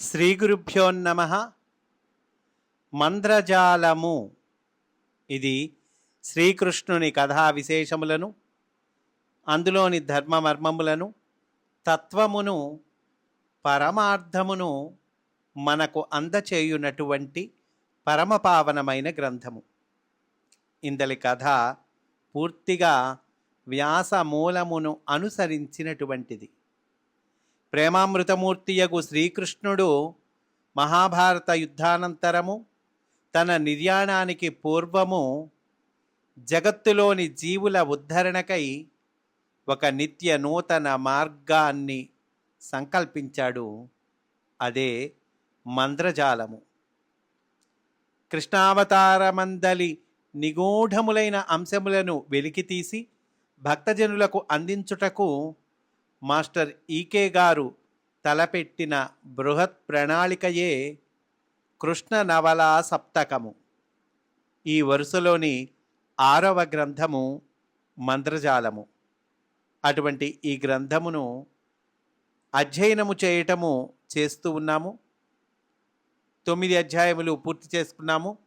శ్రీ గురుభ్యోన్నమ మంద్రజాలము. ఇది శ్రీకృష్ణుని కథా విశేషములను అందులోని ధర్మమర్మములను తత్వమును పరమార్థమును మనకు అందచేయునటువంటి పరమపావనమైన గ్రంథము. ఇందలి కథ పూర్తిగా వ్యాస మూలమును అనుసరించినటువంటిది. ప్రేమామృతమూర్తియగు శ్రీకృష్ణుడు మహాభారత యుద్ధానంతరము తన నిర్యాణానికి పూర్వము జగత్తులోని జీవుల ఉద్ధరణకై ఒక నిత్య నూతన మార్గాన్ని సంకల్పించాడు. అదే మంద్రజాలము. కృష్ణావతారమందలి నిగూఢములైన అంశములను వెలికితీసి భక్తజనులకు అందించుటకు మాస్టర్ ఈకే గారు తలపెట్టిన బృహత్ ప్రణాళికయే కృష్ణ నవలా సప్తకము. ఈ వరుసలోని ఆరవ గ్రంథము మంత్రజాలము. అటువంటి ఈ గ్రంథమును అధ్యయనము చేయటము చేస్తూ ఉన్నాము. తొమ్మిది అధ్యాయములు పూర్తి చేసుకున్నాము.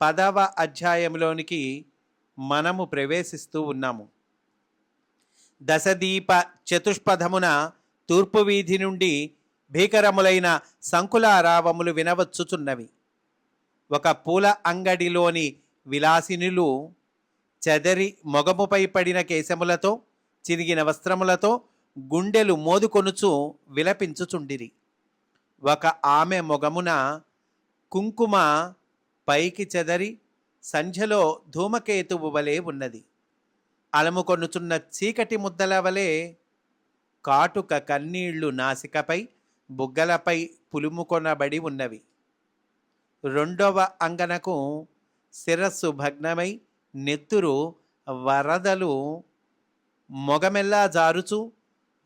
పదవ అధ్యాయంలోనికి మనము ప్రవేశిస్తూ ఉన్నాము. దశదీప చతుష్పథమున తూర్పు వీధి నుండి భీకరములైన సంకులారావములు వినవచ్చుచున్నవి. ఒక పూల అంగడిలోని విలాసినులు చెదరి మొగముపై పడిన కేశములతో చిరిగిన వస్త్రములతో గుండెలు మోదుకొనుచు విలపించుచుండిరి. ఒక ఆమె మొగమున కుంకుమ పైకి చెదరి సంధ్యలో ధూమకేతువు వలె ఉన్నది. అలముకొనుచున్న చీకటి ముద్దల వలె కాటుక కన్నీళ్ళు నాసికపై బుగ్గలపై పులుముకొనబడి ఉన్నవి. రెండవ అంగనకు శిరస్సు భగ్నమై నెత్తురు వరదలు మొగమెల్లా జారుచు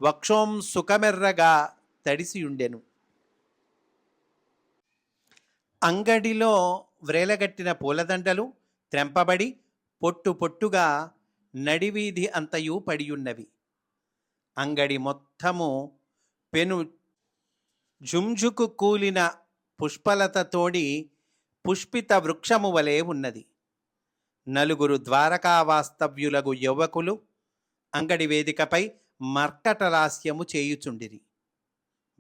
వక్షోం సుఖమెర్రగా తడిసియుండెను. అంగడిలో వ్రేలగట్టిన పూలదండలు త్రెంపబడి పొట్టు పొట్టుగా నడివీధి అంతయు పడియున్నవి. అంగడి మొత్తము పెను జుంజుకు కూలిన పుష్పలతతోడి పుష్పిత వృక్షము వలె ఉన్నది. నలుగురు ద్వారకా వాస్తవ్యులగు యువకులు అంగడి వేదికపై మర్కటలాస్యము చేయుచుండిరి.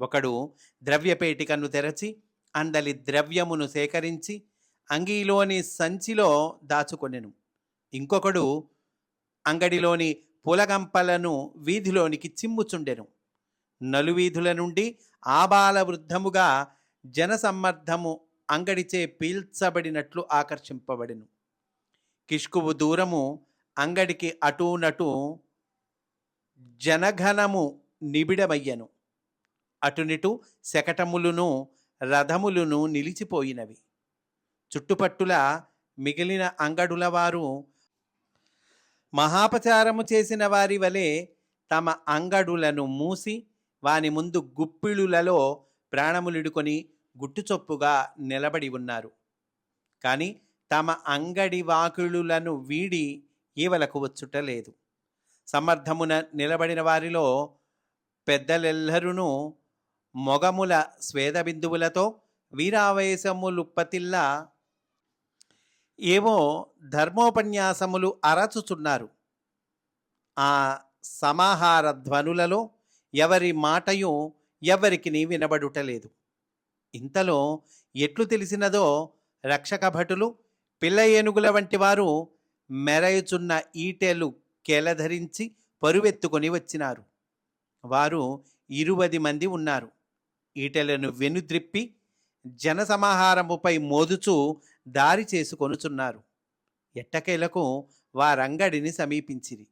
ఒకడు ద్రవ్యపేటికను తెరచి అందలి ద్రవ్యమును సేకరించి అంగీలోని సంచిలో దాచుకొనెను. ఇంకొకడు అంగడిలోని పూలగంపలను వీధిలోనికి చిమ్ముచుండెను. నలువీధుల నుండి ఆబాల వృద్ధముగా జనసమ్మర్ధము అంగడిచే పీల్చబడినట్లు ఆకర్షింపబడెను. కిష్కువు దూరము అంగడికి అటూనటు జనఘనము నిబిడమయ్యను. అటునిటు శకటములును రథములును నిలిచిపోయినవి. చుట్టుపట్టుల మిగిలిన అంగడుల వారు మహాపచారము చేసిన వారి వలె తమ అంగడులను మూసి వాని ముందు గుప్పిళులలో ప్రాణములిడుకొని గుట్టుచొప్పుగా నిలబడి ఉన్నారు. కానీ తమ అంగడి వాకిళులను వీడి ఈవలకు వచ్చుట లేదు. సమర్థమున నిలబడిన వారిలో పెద్దలెల్లరును మొగముల స్వేద బిందువులతో వీరావేశములుప్పతిల్లా ఏవో ధర్మోపన్యాసములు అరచుచున్నారు. ఆ సమాహార ధ్వనులలో ఎవరి మాటయు ఎవరికిని వినబడుటలేదు. ఇంతలో ఎట్లు తెలిసినదో రక్షక భటులు పిల్ల ఏనుగుల వంటి వారు మెరయుచున్న ఈటెలు కేలధరించి పరువెత్తుకొని వచ్చినారు. వారు ఇరువది మంది ఉన్నారు. ఈటెలను వెనుద్రిప్పి జనసమాహారముపై మోదుచూ దారి చేసుకొనుచున్నారు ఎట్టకేలకు వారంగడిని సమీపించిరి.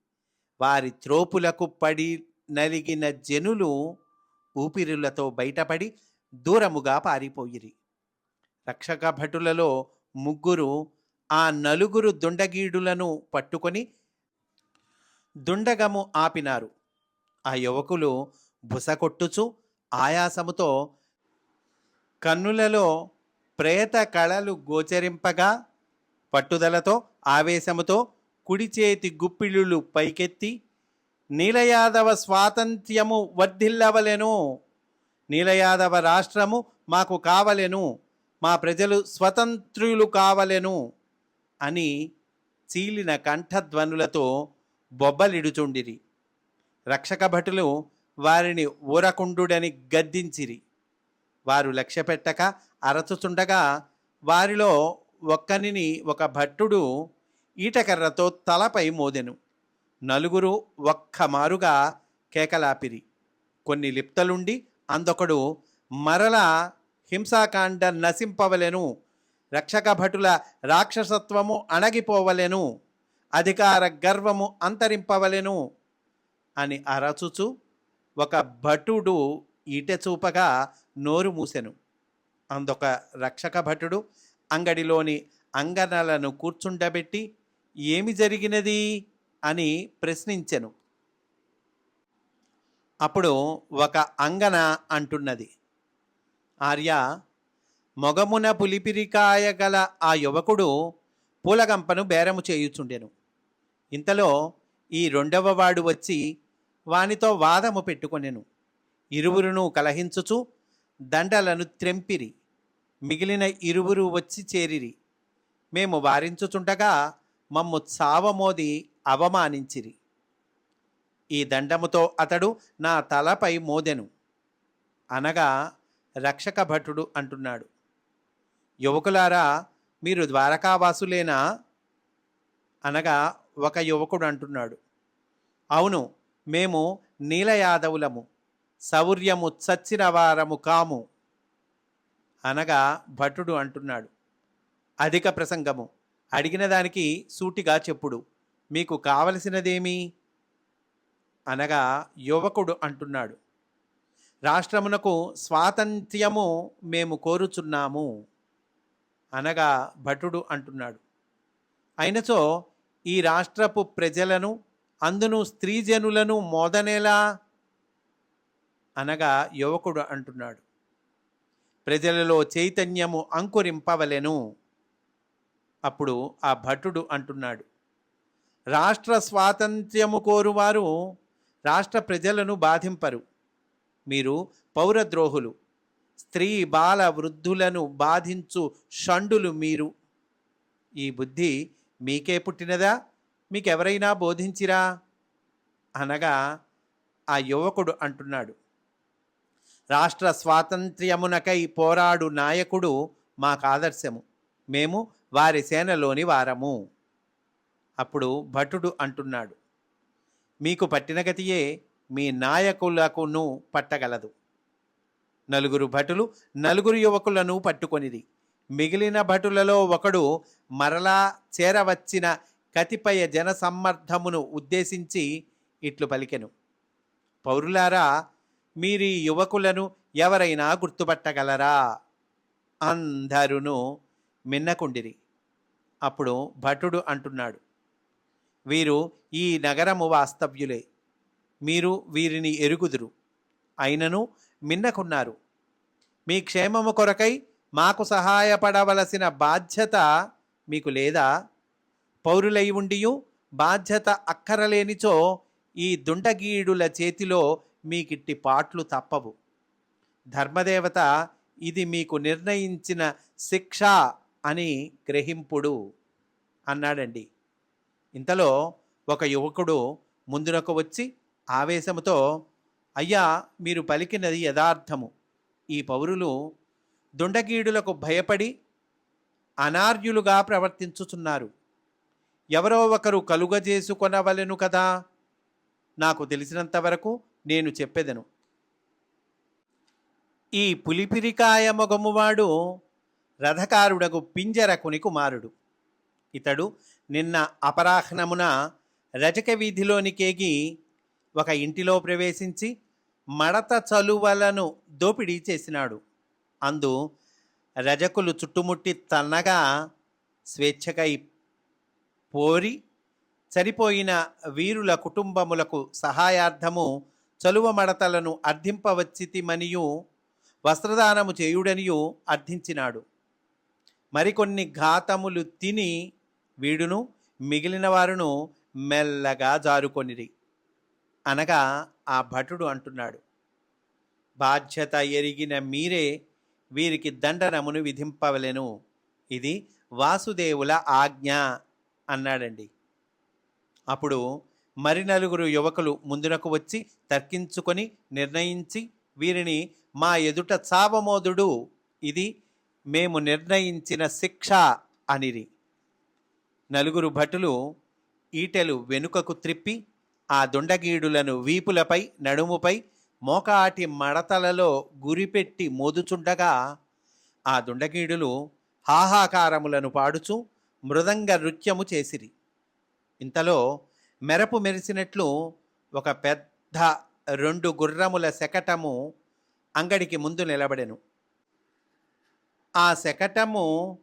వారి త్రోపులకు పడి నలిగిన జనులు ఊపిరులతో బయటపడి దూరముగా పారిపోయిరి. రక్షక భటులలో ముగ్గురు ఆ నలుగురు దుండగీడులను పట్టుకొని దుండగము ఆపినారు. ఆ యువకులు బుసకొట్టుచు ఆయాసముతో కన్నులలో ప్రేత కళలు గోచరింపగా పట్టుదలతో ఆవేశముతో కుడి చేతి గుప్పిళ్ళు పైకెత్తి నీలయాదవ స్వాతంత్ర్యము వర్ధిల్లవలెను. నీలయాదవ రాష్ట్రము మాకు కావలెను. మా ప్రజలు స్వతంత్రులు కావలెను అని చీలిన కంఠధ్వనులతో బొబ్బలిడుచుండిరి. రక్షక భటులు వారిని ఊరకుండుడని గద్దించిరి. వారు లక్ష్యపెట్టక అరచుచుండగా వారిలో ఒక్కనిని ఒక భట్టుడు ఈటకర్రతో తలపై మోదెను. నలుగురు ఒక్కమారుగా కేకలాపిరి. కొన్ని లిప్తలుండి అందొకడు మరల హింసాకాండ నశింపవలెను రక్షక భటుల రాక్షసత్వము అణగిపోవలెను అధికార గర్వము అంతరింపవలెను అని అరచుచు ఒక భటుడు ఈటెచూపగా నోరు మూసెను. అందొక రక్షక భటుడు అంగడిలోని అంగనలను కూర్చుండబెట్టి ఏమి జరిగినది? అని ప్రశ్నించెను. అప్పుడు ఒక అంగన అంటున్నది. ఆర్య మొగమున పులిపిరికాయ గల ఆ యువకుడు పూలగంపను బేరము చేయుచుండెను. ఇంతలో ఈ రెండవ వాడు వచ్చి వానితో వాదము పెట్టుకొనెను. ఇరువురును కలహించుచు దండలను త్రెంపిరి మిగిలిన ఇరువురు వచ్చి చేరిరి. మేము వారించుచుండగా మమ్ము చావమోది అవమానించిరి. ఈ దండముతో అతడు నా తలపై మోదెను. అనగా రక్షక భటుడు అంటున్నాడు. యువకులారా మీరు ద్వారకావాసులేనా? అనగా ఒక యువకుడు అంటున్నాడు. అవును మేము నీలయాదవులము. శౌర్యము చచ్చిన వారము కాము అనగా భటుడు అంటున్నాడు. అధిక ప్రసంగము. అడిగిన దానికి సూటిగా చెప్పుడు. మీకు కావలసినదేమి? అనగా యువకుడు అంటున్నాడు. రాష్ట్రమునకు స్వాతంత్ర్యము మేము కోరుచున్నాము అనగా భటుడు అంటున్నాడు. అయినచో ఈ రాష్ట్రపు ప్రజలను అందును స్త్రీజనులను మోదనేలా అనగా యువకుడు అంటున్నాడు ప్రజలలో చైతన్యము అంకురింపవలెను. అప్పుడు ఆ భటుడు అంటున్నాడు రాష్ట్ర స్వాతంత్ర్యము కోరువారు రాష్ట్ర ప్రజలను బాధింపరు. మీరు పౌరద్రోహులు స్త్రీ బాల వృద్ధులను బాధించు షండులు మీరు. ఈ బుద్ధి మీకే పుట్టినదా? మీకెవరైనా బోధించిరా? అనగా ఆ యువకుడు అంటున్నాడు రాష్ట్ర స్వాతంత్ర్యమునకై పోరాడు నాయకుడు మాకు ఆదర్శము. మేము వారి సేనలోని వారము. అప్పుడు భటుడు అంటున్నాడు మీకు పట్టిన గతియే మీ నాయకులకును పట్టగలదు. నలుగురు భటులు నలుగురు యువకులను పట్టుకొనిది మిగిలిన భటులలో ఒకడు మరలా చేరవచ్చిన కతిపయ జనసమ్మర్ధమును ఉద్దేశించి ఇట్లు పలికెను. పౌరులారా మీరీ యువకులను ఎవరైనా గుర్తుపట్టగలరా? అందరును మిన్నకుండిరి. అప్పుడు భటుడు అంటున్నాడు వీరు ఈ నగరము వాస్తవ్యులే. మీరు వీరిని ఎరుగుదురు. అయినను మిన్నకున్నారు. మీ క్షేమము కొరకై మాకు సహాయపడవలసిన బాధ్యత మీకు లేదా? పౌరులై ఉండియు బాధ్యత అక్కరలేనిచో ఈ దుండగీడుల చేతిలో మీకిట్టి పాట్లు తప్పవు. ధర్మదేవత ఇది మీకు నిర్ణయించిన శిక్ష అని గ్రహింపుడు అన్నాడండి. ఇంతలో ఒక యువకుడు ముందునకు వచ్చి ఆవేశముతో అయ్యా మీరు పలికినది యథార్థము. ఈ పౌరులు దుండగీడులకు భయపడి అనార్యులుగా ప్రవర్తించుచున్నారు. ఎవరో ఒకరు కలుగజేసుకొనవలెను కదా? నాకు తెలిసినంతవరకు నేను చెప్పెదను. ఈ పులిపిరికాయ మొగమువాడు రథకారుడకు పింజరకుని కుమారుడు. ఇతడు నిన్న అపరాహ్నమున రజక వీధిలోనికేగి ఒక ఇంటిలో ప్రవేశించి మడత చలువలను దోపిడీ చేసినాడు. అందు రజకులు చుట్టుముట్టి తన్నగా స్వేచ్ఛకై పోరి చనిపోయిన వీరుల కుటుంబములకు సహాయార్థము చలువ మడతలను అర్థింపవచ్చితిమనియు వస్త్రదానము చేయుడనియు అర్థించినాడు. మరికొన్ని ఘాతములు తిని వీడును మిగిలిన వారును మెల్లగా జారుకొనిరి. అనగా ఆ భటుడు అంటున్నాడు బాధ్యత ఎరిగిన మీరే వీరికి దండనమును విధింపవలెను. ఇది వాసుదేవుల ఆజ్ఞ అన్నాడండి. అప్పుడు మరి నలుగురు యువకులు ముందునకు వచ్చి తర్కించుకొని నిర్ణయించి వీరిని మా ఎదుట చావమోదుడు ఇది మేము నిర్ణయించిన శిక్ష అనిరి. నలుగురు భటులు ఈటెలు వెనుకకు త్రిప్పి ఆ దుండగీడులను వీపులపై నడుముపై మోకాటి మడతలలో గురిపెట్టి మోదుచుండగా ఆ దుండగీడులు హాహాకారములను పాడుచు మృదంగ నృత్యము చేసిరి. ఇంతలో మెరపు మెరిసినట్లు ఒక పెద్ద రెండు గుర్రముల శకటము అంగడికి ముందు నిలబడెను. ఆ శకటము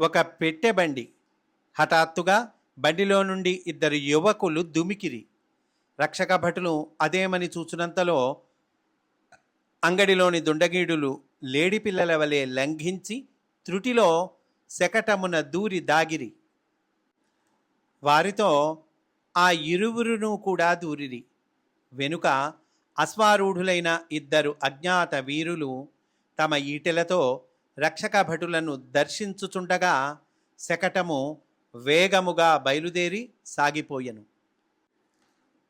ఒక పెట్టె బండి. హఠాత్తుగా బండిలో నుండి ఇద్దరు యువకులు దుమికిరి. రక్షక భటులు అదేమని చూచినంతలో అంగడిలోని దుండగీడులు లేడి పిల్లల వలె లంఘించి త్రుటిలో శకటమున దూరి దాగిరి. వారితో ఆ ఇరువురును కూడా దూరిరి. వెనుక అశ్వారూఢులైన ఇద్దరు అజ్ఞాత వీరులు తమ ఈటెలతో రక్షక భటులను దర్శించుచుండగా శకటము వేగముగా బయలుదేరి సాగిపోయెను.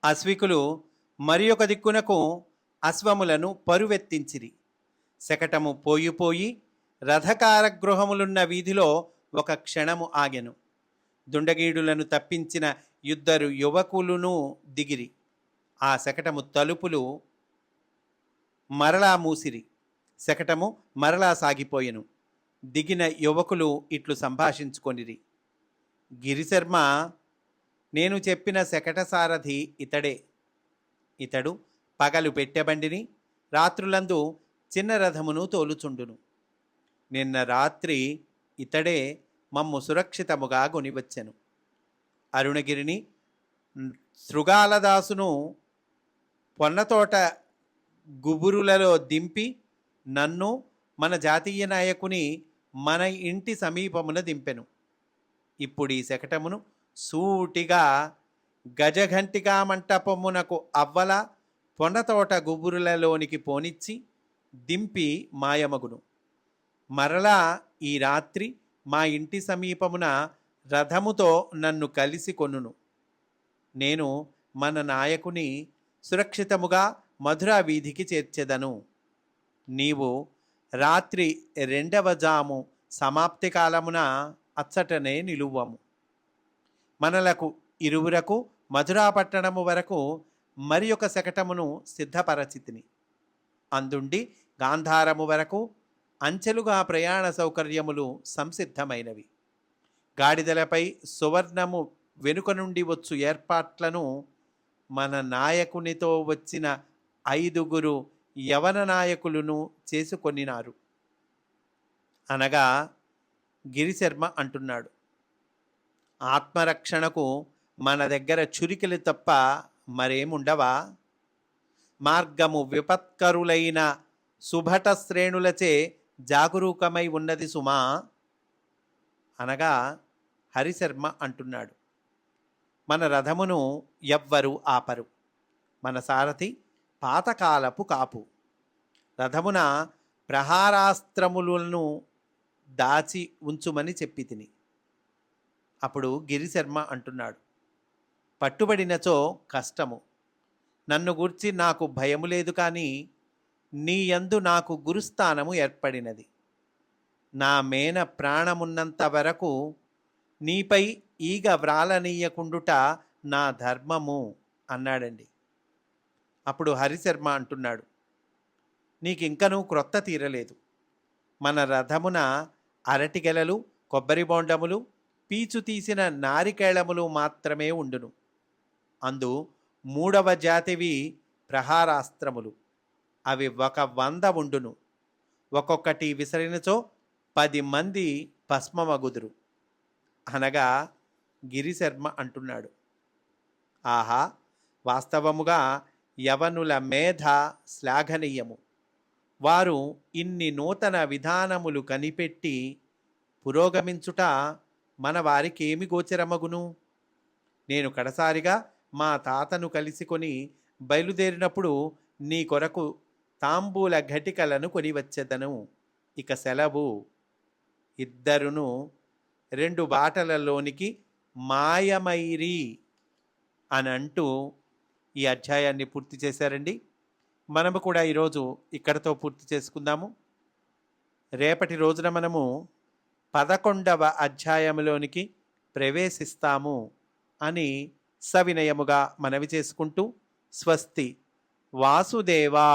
అశ్వికులు మరి ఒక దిక్కునకు అశ్వములను పరువెత్తించిరి. శకటము పోయిపోయి రథకారగృహములున్న వీధిలో ఒక క్షణము ఆగెను. దుండగీడులను తప్పించిన ఇద్దరు యువకులను దిగిరి. ఆ శకటము తలుపులు మరలా మూసిరి. శకటము మరలా సాగిపోయెను. దిగిన యువకులు ఇట్లు సంభాషించుకొనిరి. గిరిశర్మ నేను చెప్పిన శకట సారథి ఇతడే. ఇతడు పగలు పెట్టెబండిని రాత్రులందు చిన్న రథమును తోలుచుండును. నిన్న రాత్రి ఇతడే మమ్ము సురక్షితముగా గొనివచ్చెను అరుణగిరిని శృగాలదాసును పొన్నతోట గుబురులలో దింపి నన్ను మన జాతీయ నాయకుని మన ఇంటి సమీపమున దింపెను. ఇప్పుడు ఈ శకటమును సూటిగా గజఘంటికా మంటపమునకు అవ్వల పొన్నతోట గుబురులలోనికి పోనిచ్చి దింపి మాయమగును. మరలా ఈ రాత్రి మా ఇంటి సమీపమున రథముతో నన్ను కలిసి కొనును. నేను మన నాయకుని సురక్షితముగా మధురా వీధికి చేర్చెదను. నీవు రాత్రి రెండవ జాము సమాప్తి కాలమున అచ్చటనే నిలువము. మనలకు ఇరువురకు మధురాపట్టణము వరకు మరి ఒక శకటమును సిద్ధపరచితిని. అందుండి గాంధారము వరకు అంచెలుగా ప్రయాణ సౌకర్యములు సంసిద్ధమైనవి. గాడిదలపై సువర్ణము వెనుక నుండి వచ్చు ఏర్పాట్లను మన నాయకునితో వచ్చిన ఐదుగురు యవన నాయకులను చేసుకొనినారు. అనగా గిరిశర్మ అంటున్నాడు ఆత్మరక్షణకు మన దగ్గర చురికలు తప్ప మరేముండవా? మార్గము విపత్కరులైన సుభట శ్రేణులచే జాగరూకమై ఉన్నది సుమా? అనగా హరిశర్మ అంటున్నాడు. మన రథమును ఎవ్వరు ఆపరు. మన సారథి పాతకాలపు కాపు. రథమున ప్రహారాస్త్రములను దాచి ఉంచుమని చెప్పి తిని అప్పుడు గిరిశర్మ అంటున్నాడు. పట్టుబడినచో కష్టము. నన్ను గూర్చి నాకు భయము లేదు కానీ నీ యందు నాకు గురుస్థానము ఏర్పడినది. నా మేన ప్రాణమున్నంత వరకు నీపై ఈగ వ్రాలనీయకుండుట నా ధర్మము అన్నాడండి. అప్పుడు హరిశర్మ అంటున్నాడు నీకింకనూ క్రొత్త తీరలేదు. మన రథమున అరటిగెలలు కొబ్బరి బొండములు పీచు తీసిన నారికేళములు మాత్రమే ఉండును. అందు మూడవ జాతివి ప్రహారాస్త్రములు. అవి ఒక వంద ఉండును. ఒక్కొక్కటి విసరినచో పది మంది భస్మమగుదురు. అనగా గిరిశర్మ అంటున్నాడు. ఆహా వాస్తవముగా యవనుల మేధ శ్లాఘనీయము. వారు ఇన్ని నూతన విధానములు కనిపెట్టి పురోగమించుట మన వారికి ఏమి గోచరమగును? నేను కడసారిగా మా తాతను కలిసికొని బయలుదేరినప్పుడు నీ కొరకు తాంబూల ఘటికలను కొనివచ్చెదను. ఇక సెలవు. ఇద్దరును రెండు బాటలలోనికి మాయమైరి అని అంటూ ఈ అధ్యాయాన్ని పూర్తి చేశారండి. మనము కూడా ఈరోజు ఇక్కడతో పూర్తి చేసుకుందాము. రేపటి రోజున మనము పదకొండవ అధ్యాయంలోనికి ప్రవేశిస్తాము అని సవినయముగా మనవి చేసుకుంటూ స్వస్తి. వాసుదేవా!